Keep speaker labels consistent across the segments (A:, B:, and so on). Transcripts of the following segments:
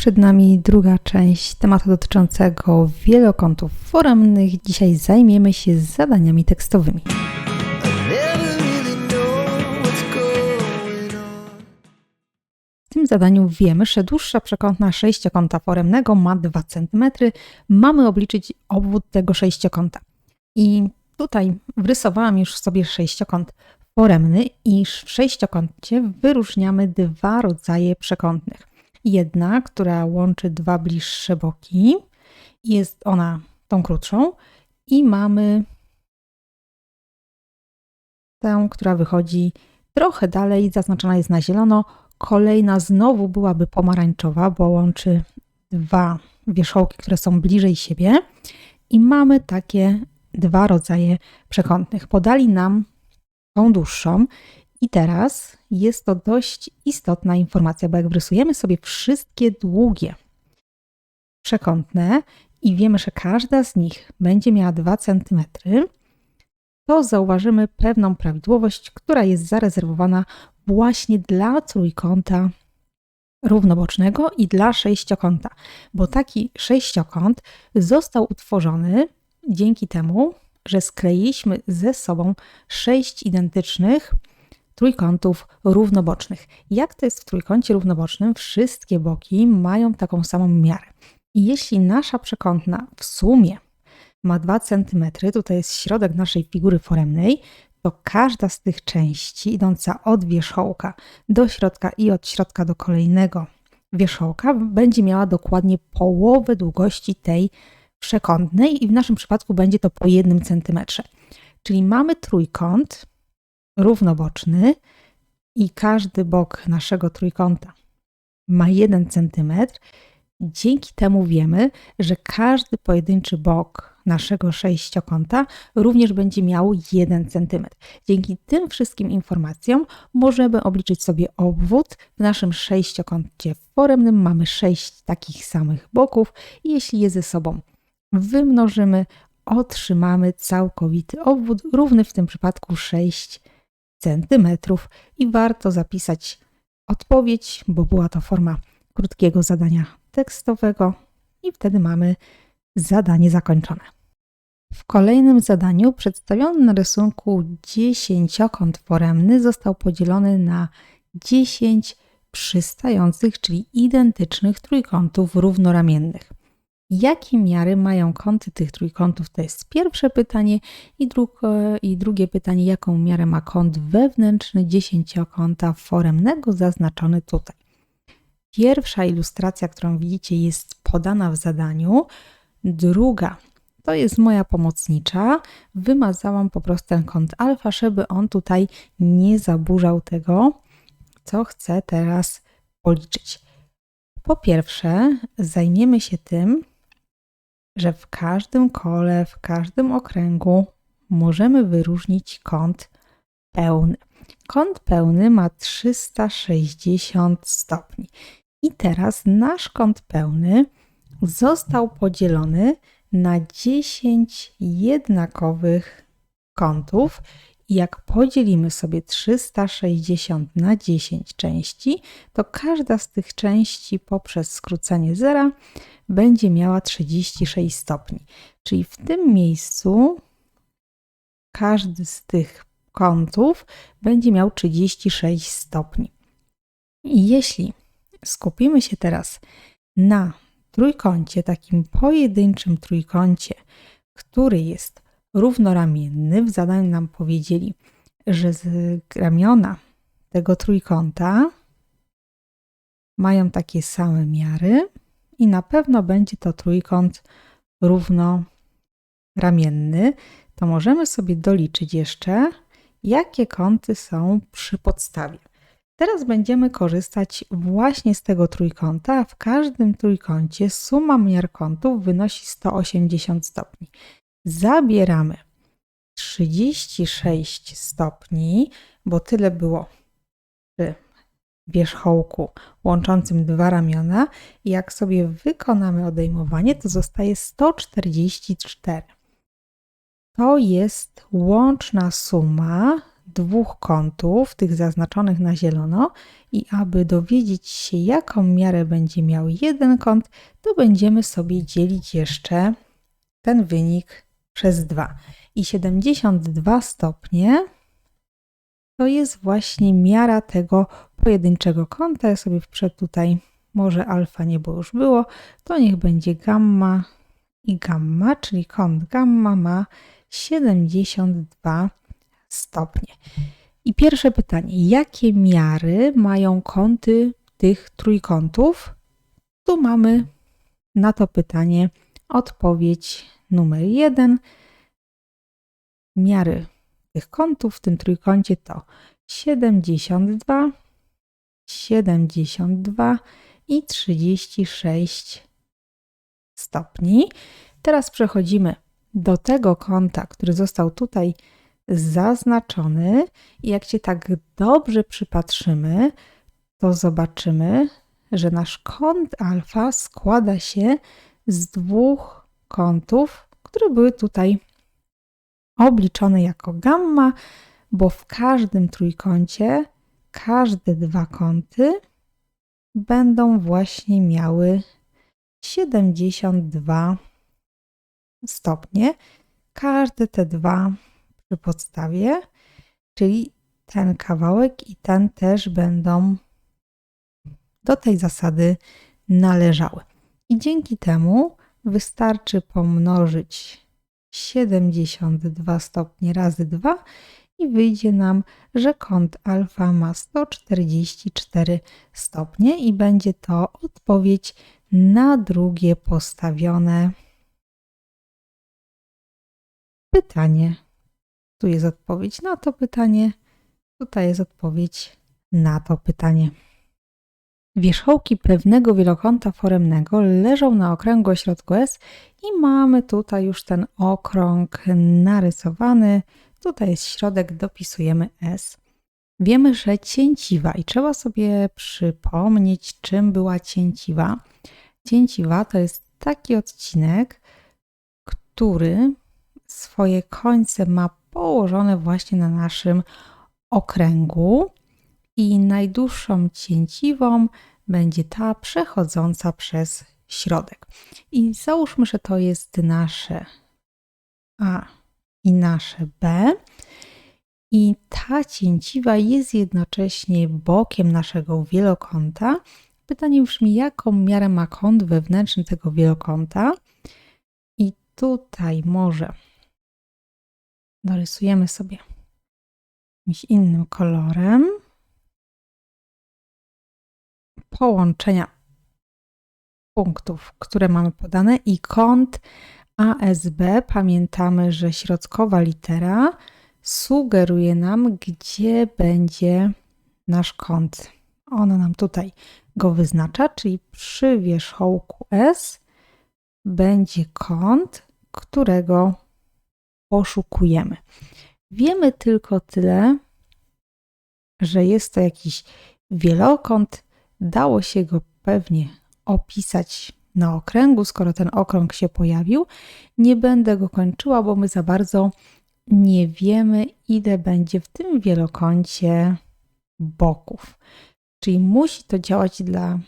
A: przed nami druga część tematu dotyczącego wielokątów foremnych. Dzisiaj zajmiemy się zadaniami tekstowymi. W tym zadaniu wiemy, że dłuższa przekątna sześciokąta foremnego ma 2 cm. Mamy obliczyć obwód tego sześciokąta. I tutaj wrysowałam już sobie sześciokąt foremny i w sześciokącie wyróżniamy dwa rodzaje przekątnych. Jedna, która łączy dwa bliższe boki, jest ona tą krótszą, i mamy tę, która wychodzi trochę dalej, zaznaczona jest na zielono. Kolejna znowu byłaby pomarańczowa, bo łączy dwa wierzchołki, które są bliżej siebie. I mamy takie dwa rodzaje przekątnych. Podali nam tą dłuższą i teraz jest to dość istotna informacja, bo jak wrysujemy sobie wszystkie długie przekątne i wiemy, że każda z nich będzie miała 2 cm, to zauważymy pewną prawidłowość, która jest zarezerwowana właśnie dla trójkąta równobocznego i dla sześciokąta, bo taki sześciokąt został utworzony dzięki temu, że skleiliśmy ze sobą sześć identycznych trójkątów równobocznych. Jak to jest w trójkącie równobocznym? Wszystkie boki mają taką samą miarę. I jeśli nasza przekątna w sumie ma 2 cm, tutaj jest środek naszej figury foremnej, to każda z tych części idąca od wierzchołka do środka i od środka do kolejnego wierzchołka będzie miała dokładnie połowę długości tej przekątnej i w naszym przypadku będzie to po 1 cm. Czyli mamy trójkąt równoboczny i każdy bok naszego trójkąta ma 1 cm. Dzięki temu wiemy, że każdy pojedynczy bok naszego sześciokąta również będzie miał 1 cm. Dzięki tym wszystkim informacjom możemy obliczyć sobie obwód. W naszym sześciokącie foremnym mamy 6 takich samych boków i jeśli je ze sobą wymnożymy, otrzymamy całkowity obwód równy w tym przypadku 6 cm i warto zapisać odpowiedź, bo była to forma krótkiego zadania tekstowego i wtedy mamy zadanie zakończone. W kolejnym zadaniu przedstawiony na rysunku dziesięciokąt foremny został podzielony na 10 przystających, czyli identycznych trójkątów równoramiennych. Jakie miary mają kąty tych trójkątów? To jest pierwsze pytanie. I, drugie, I drugie pytanie, jaką miarę ma kąt wewnętrzny dziesięciokąta foremnego zaznaczony tutaj. Pierwsza ilustracja, którą widzicie, jest podana w zadaniu. Druga to jest moja pomocnicza. Wymazałam po prostu ten kąt alfa, żeby on tutaj nie zaburzał tego, co chcę teraz policzyć. Po pierwsze, zajmiemy się tym, że w każdym kole, w każdym okręgu możemy wyróżnić kąt pełny. Kąt pełny ma 360 stopni. I teraz nasz kąt pełny został podzielony na 10 jednakowych kątów. Jak podzielimy sobie 360 na 10 części, to każda z tych części poprzez skrócenie zera będzie miała 36 stopni. Czyli w tym miejscu każdy z tych kątów będzie miał 36 stopni. I jeśli skupimy się teraz na trójkącie, takim pojedynczym trójkącie, który jest równoramienny, w zadaniu nam powiedzieli, że z ramiona tego trójkąta mają takie same miary, i na pewno będzie to trójkąt równoramienny, to możemy sobie doliczyć jeszcze, jakie kąty są przy podstawie. Teraz będziemy korzystać właśnie z tego trójkąta. W każdym trójkącie suma miar kątów wynosi 180 stopni. Zabieramy 36 stopni, bo tyle było przy wierzchołku łączącym dwa ramiona. Jak sobie wykonamy odejmowanie, to zostaje 144. To jest łączna suma dwóch kątów, tych zaznaczonych na zielono, i aby dowiedzieć się, jaką miarę będzie miał jeden kąt, to będziemy sobie dzielić jeszcze ten wynik przez 2. I 72 stopnie to jest właśnie miara tego pojedynczego kąta. Ja sobie wprzed tutaj, może alfa nie było już było, to niech będzie gamma i gamma, czyli kąt gamma ma 72 stopnie. I pierwsze pytanie, jakie miary mają kąty tych trójkątów? Tu mamy na to pytanie odpowiedź numer jeden. Miary tych kątów w tym trójkącie to 72, 72 i 36 stopni. Teraz przechodzimy do tego kąta, który został tutaj zaznaczony i jak się tak dobrze przypatrzymy, to zobaczymy, że nasz kąt alfa składa się z dwóch kątów, które były tutaj obliczone jako gamma, bo w każdym trójkącie każde dwa kąty będą właśnie miały 72 stopnie. Każde te dwa przy podstawie, czyli ten kawałek i ten też będą do tej zasady należały. I dzięki temu wystarczy pomnożyć 72 stopnie razy 2 i wyjdzie nam, że kąt alfa ma 144 stopnie i będzie to odpowiedź na drugie postawione pytanie. Tu jest odpowiedź na to pytanie, tutaj jest odpowiedź na to pytanie. Wierzchołki pewnego wielokąta foremnego leżą na okręgu środku S i mamy tutaj już ten okrąg narysowany. Tutaj jest środek, dopisujemy S. Wiemy, że cięciwa i trzeba sobie przypomnieć, czym była cięciwa. Cięciwa to jest taki odcinek, który swoje końce ma położone właśnie na naszym okręgu i najdłuższą cięciwą będzie ta przechodząca przez środek. I załóżmy, że to jest nasze A i nasze B. I ta cięciwa jest jednocześnie bokiem naszego wielokąta. Pytanie brzmi, jaką miarę ma kąt wewnętrzny tego wielokąta? I tutaj może dorysujemy sobie jakimś innym kolorem połączenia punktów, które mamy podane i kąt ASB. Pamiętamy, że środkowa litera sugeruje nam, gdzie będzie nasz kąt. Ona nam tutaj go wyznacza, czyli przy wierzchołku S będzie kąt, którego poszukujemy. Wiemy tylko tyle, że jest to jakiś wielokąt. Dało się go pewnie opisać na okręgu, skoro ten okrąg się pojawił. Nie będę go kończyła, bo my za bardzo nie wiemy, ile będzie w tym wielokącie boków. Czyli musi to działać dla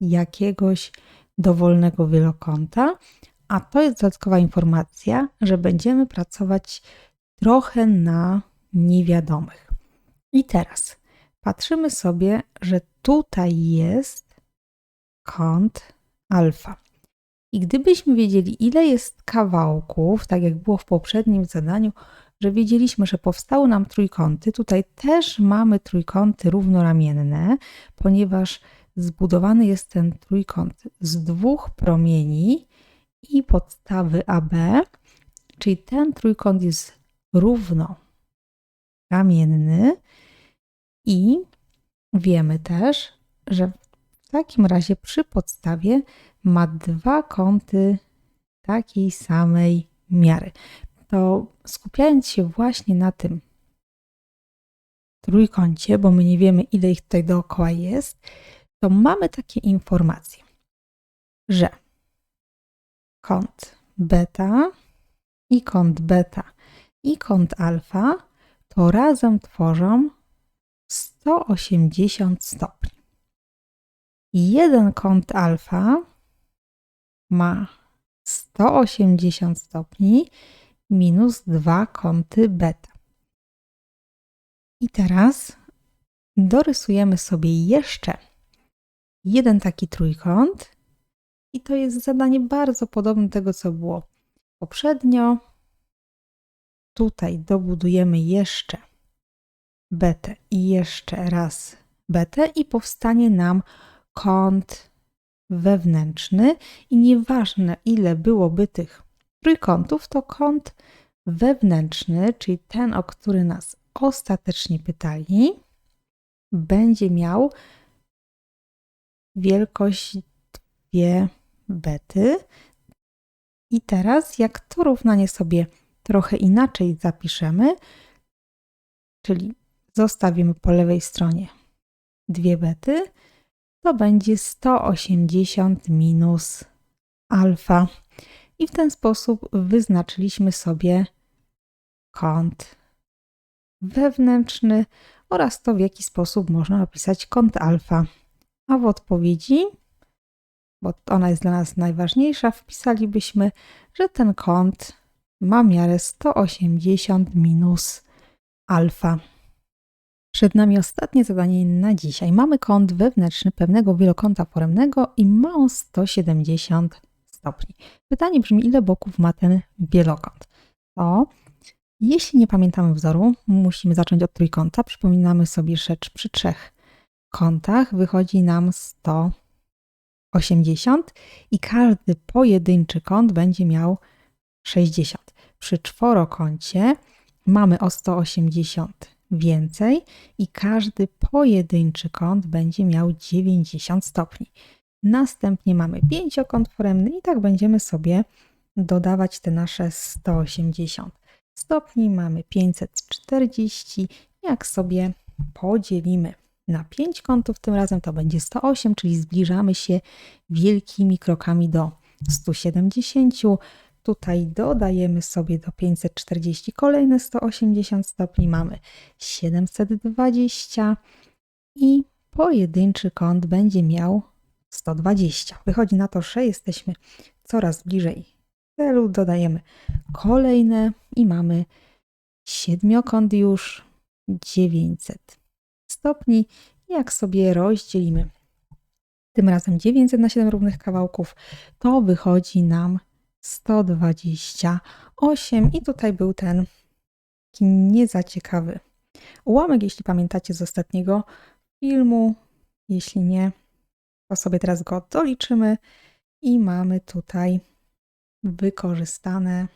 A: jakiegoś dowolnego wielokąta, a to jest dodatkowa informacja, że będziemy pracować trochę na niewiadomych. I teraz patrzymy sobie, że tutaj jest kąt alfa. I gdybyśmy wiedzieli, ile jest kawałków, tak jak było w poprzednim zadaniu, że wiedzieliśmy, że powstały nam trójkąty, tutaj też mamy trójkąty równoramienne, ponieważ zbudowany jest ten trójkąt z dwóch promieni i podstawy AB, czyli ten trójkąt jest równoramienny i wiemy też, że w takim razie przy podstawie ma dwa kąty takiej samej miary. To skupiając się właśnie na tym trójkącie, bo my nie wiemy, ile ich tutaj dookoła jest, to mamy takie informacje, że kąt beta i kąt beta i kąt alfa to razem tworzą 180 stopni. Jeden kąt alfa ma 180 stopni minus dwa kąty beta. I teraz dorysujemy sobie jeszcze jeden taki trójkąt i to jest zadanie bardzo podobne do tego, co było poprzednio. Tutaj dobudujemy jeszcze betę i jeszcze raz betę i powstanie nam kąt wewnętrzny i nieważne ile byłoby tych trójkątów, to kąt wewnętrzny, czyli ten, o który nas ostatecznie pytali, będzie miał wielkość 2 bety. I teraz, jak to równanie sobie trochę inaczej zapiszemy, czyli zostawimy po lewej stronie 2 bety, to będzie 180 minus alfa. I w ten sposób wyznaczyliśmy sobie kąt wewnętrzny oraz to, w jaki sposób można opisać kąt alfa. A w odpowiedzi, bo ona jest dla nas najważniejsza, wpisalibyśmy, że ten kąt ma miarę 180 minus alfa. Przed nami ostatnie zadanie na dzisiaj. Mamy kąt wewnętrzny pewnego wielokąta foremnego i ma on 170 stopni. Pytanie brzmi, ile boków ma ten wielokąt? To jeśli nie pamiętamy wzoru, musimy zacząć od trójkąta. Przypominamy sobie rzecz przy trzech kątach. Wychodzi nam 180 i każdy pojedynczy kąt będzie miał 60. Przy czworokącie mamy o 180 więcej i każdy pojedynczy kąt będzie miał 90 stopni. Następnie mamy pięciokąt foremny i tak będziemy sobie dodawać te nasze 180 stopni. Mamy 540. Jak sobie podzielimy na 5 kątów, tym razem to będzie 108, czyli zbliżamy się wielkimi krokami do 170. Tutaj dodajemy sobie do 540 kolejne 180 stopni, mamy 720 i pojedynczy kąt będzie miał 120. Wychodzi na to, że jesteśmy coraz bliżej celu. Dodajemy kolejne i mamy siedmiokąt już 900 stopni. Jak sobie rozdzielimy tym razem 900 na 7 równych kawałków, to wychodzi nam 128 i tutaj był ten taki niezaciekawy ułamek, jeśli pamiętacie z ostatniego filmu. Jeśli nie, to sobie teraz go doliczymy. I mamy tutaj wykorzystane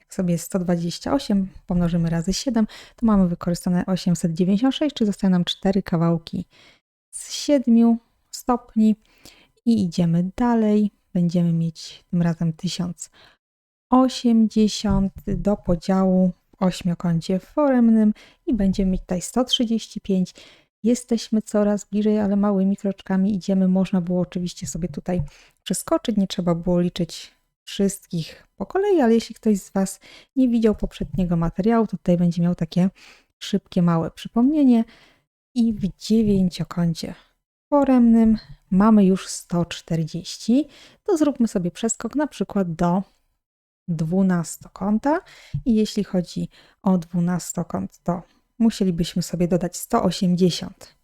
A: jak sobie 128 pomnożymy razy 7, to mamy wykorzystane 896, czyli zostają nam 4 kawałki z 7 stopni. I idziemy dalej będziemy mieć tym razem 1080 do podziału w ośmiokącie foremnym i będziemy mieć tutaj 135. Jesteśmy coraz bliżej, ale małymi kroczkami idziemy. Można było oczywiście sobie tutaj przeskoczyć, nie trzeba było liczyć wszystkich po kolei, ale jeśli ktoś z Was nie widział poprzedniego materiału, to tutaj będzie miał takie szybkie, małe przypomnienie. I w dziewięciokącie foremnym. Mamy już 140, to zróbmy sobie przeskok na przykład do dwunastokąta. I jeśli chodzi o dwunastokąt, to musielibyśmy sobie dodać 180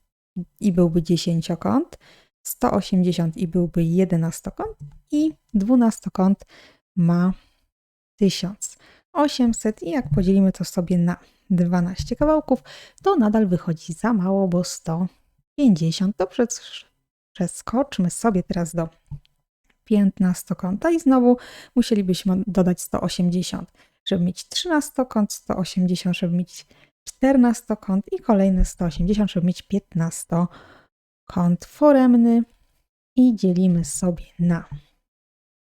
A: i byłby dziesięciokąt, 180 i byłby jedenastokąt. I dwunastokąt ma 1800 i jak podzielimy to sobie na 12 kawałków, to nadal wychodzi za mało, bo 100 50, to przeskoczmy sobie teraz do 15 kąta i znowu musielibyśmy dodać 180, żeby mieć 13 kąt, 180, żeby mieć 14 kąt i kolejne 180, żeby mieć 15 kąt foremny i dzielimy sobie na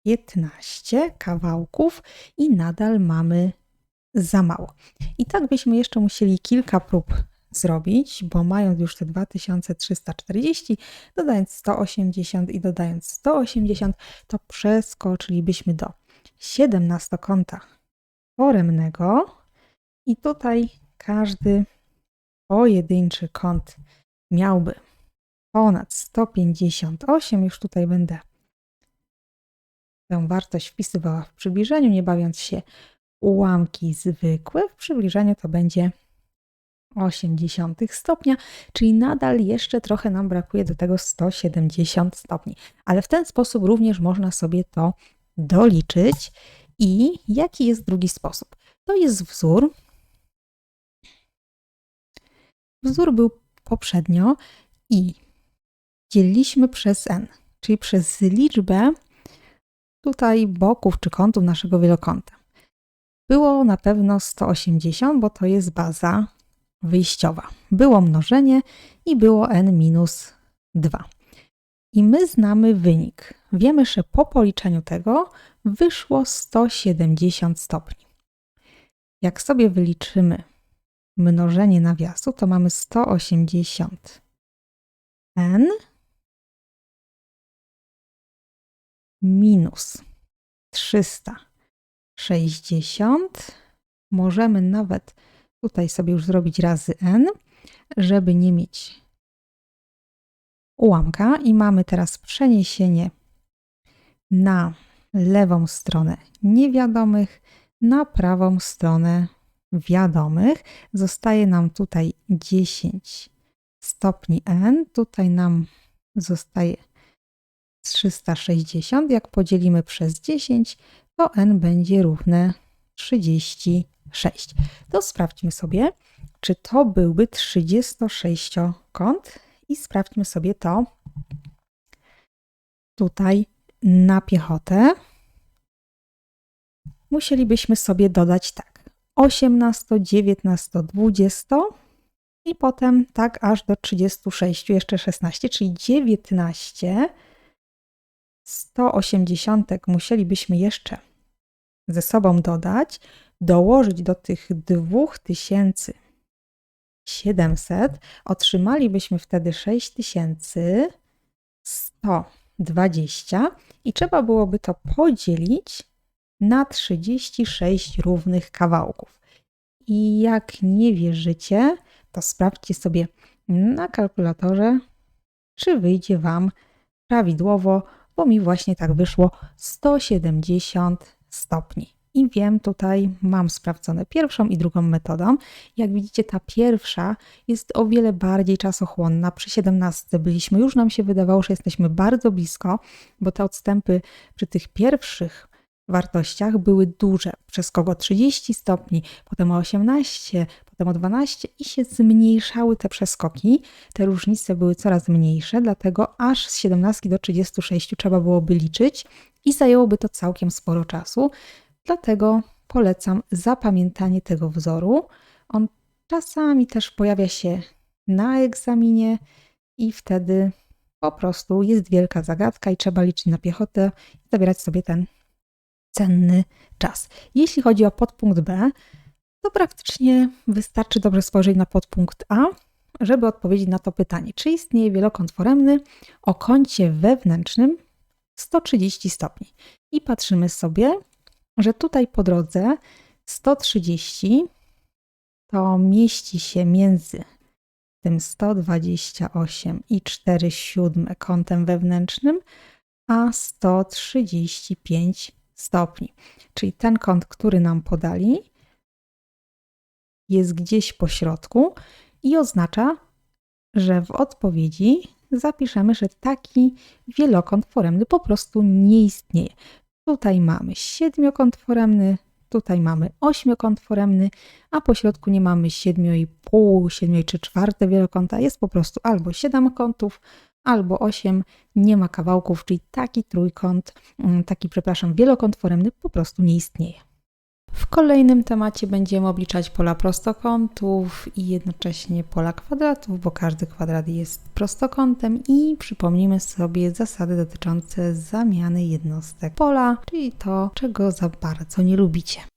A: 15 kawałków i nadal mamy za mało. I tak byśmy jeszcze musieli kilka prób zrobić, bo mając już te 2340, dodając 180 i dodając 180, to przeskoczylibyśmy do 17 kąta foremnego I tutaj każdy pojedynczy kąt miałby ponad 158. Już tutaj będę tę wartość wpisywała w przybliżeniu, nie bawiąc się ułamki zwykłe. W przybliżeniu to będzie 80 stopnia, czyli nadal jeszcze trochę nam brakuje do tego 170 stopni. Ale w ten sposób również można sobie to doliczyć. I jaki jest drugi sposób? To jest wzór. Wzór był poprzednio i dzieliliśmy przez n, czyli przez liczbę tutaj boków czy kątów naszego wielokąta. Było na pewno 180, bo to jest baza wyjściowa. Było mnożenie i było n minus 2. I my znamy wynik. Wiemy, że po policzeniu tego wyszło 170 stopni. Jak sobie wyliczymy mnożenie nawiasu, to mamy 180 n minus 360. Możemy nawet tutaj sobie już zrobić razy n, żeby nie mieć ułamka. I mamy teraz przeniesienie na lewą stronę niewiadomych, na prawą stronę wiadomych. Zostaje nam tutaj 10 stopni n. Tutaj nam zostaje 360. Jak podzielimy przez 10, to n będzie równe 36. To sprawdźmy sobie, czy to byłby 36-kąt i sprawdźmy sobie to tutaj na piechotę. Musielibyśmy sobie dodać tak 18, 19, 20 i potem tak aż do 36, jeszcze 16, czyli 19 180 musielibyśmy jeszcze ze sobą dodać, dołożyć do tych 2700, otrzymalibyśmy wtedy 6120 i trzeba byłoby to podzielić na 36 równych kawałków. I jak nie wierzycie, to sprawdźcie sobie na kalkulatorze, czy wyjdzie Wam prawidłowo bo mi właśnie tak wyszło 170 stopni. I wiem, tutaj mam sprawdzone pierwszą i drugą metodą. Jak widzicie, ta pierwsza jest o wiele bardziej czasochłonna. Przy 17 byliśmy, już nam się wydawało, że jesteśmy bardzo blisko, bo te odstępy przy tych pierwszych wartościach były duże. Przez kogo 30 stopni, potem o 18, potem o 12 i się zmniejszały te przeskoki. Te różnice były coraz mniejsze, dlatego aż z 17 do 36 trzeba byłoby liczyć i zajęłoby to całkiem sporo czasu. Dlatego polecam zapamiętanie tego wzoru. On czasami też pojawia się na egzaminie i wtedy po prostu jest wielka zagadka i trzeba liczyć na piechotę i zabierać sobie ten cenny czas. Jeśli chodzi o podpunkt B, to praktycznie wystarczy dobrze spojrzeć na podpunkt A, żeby odpowiedzieć na to pytanie, czy istnieje wielokąt foremny o kącie wewnętrznym 130 stopni. I patrzymy sobie, że tutaj po drodze 130 to mieści się między tym 128 i 4 siódme kątem wewnętrznym, a 135 stopni. Czyli ten kąt, który nam podali, jest gdzieś po środku i oznacza, że w odpowiedzi zapiszemy, że taki wielokąt foremny po prostu nie istnieje. Tutaj mamy siedmiokąt foremny, tutaj mamy ośmiokąt foremny, a po środku nie mamy 7,5, 7 czwarte wielokąta. Jest po prostu albo 7 kątów, albo 8 nie ma kawałków, czyli taki trójkąt, mm, taki, przepraszam, wielokąt foremny po prostu nie istnieje. W kolejnym temacie będziemy obliczać pola prostokątów i jednocześnie pola kwadratów, bo każdy kwadrat jest prostokątem i przypomnimy sobie zasady dotyczące zamiany jednostek pola, czyli to, czego za bardzo nie lubicie.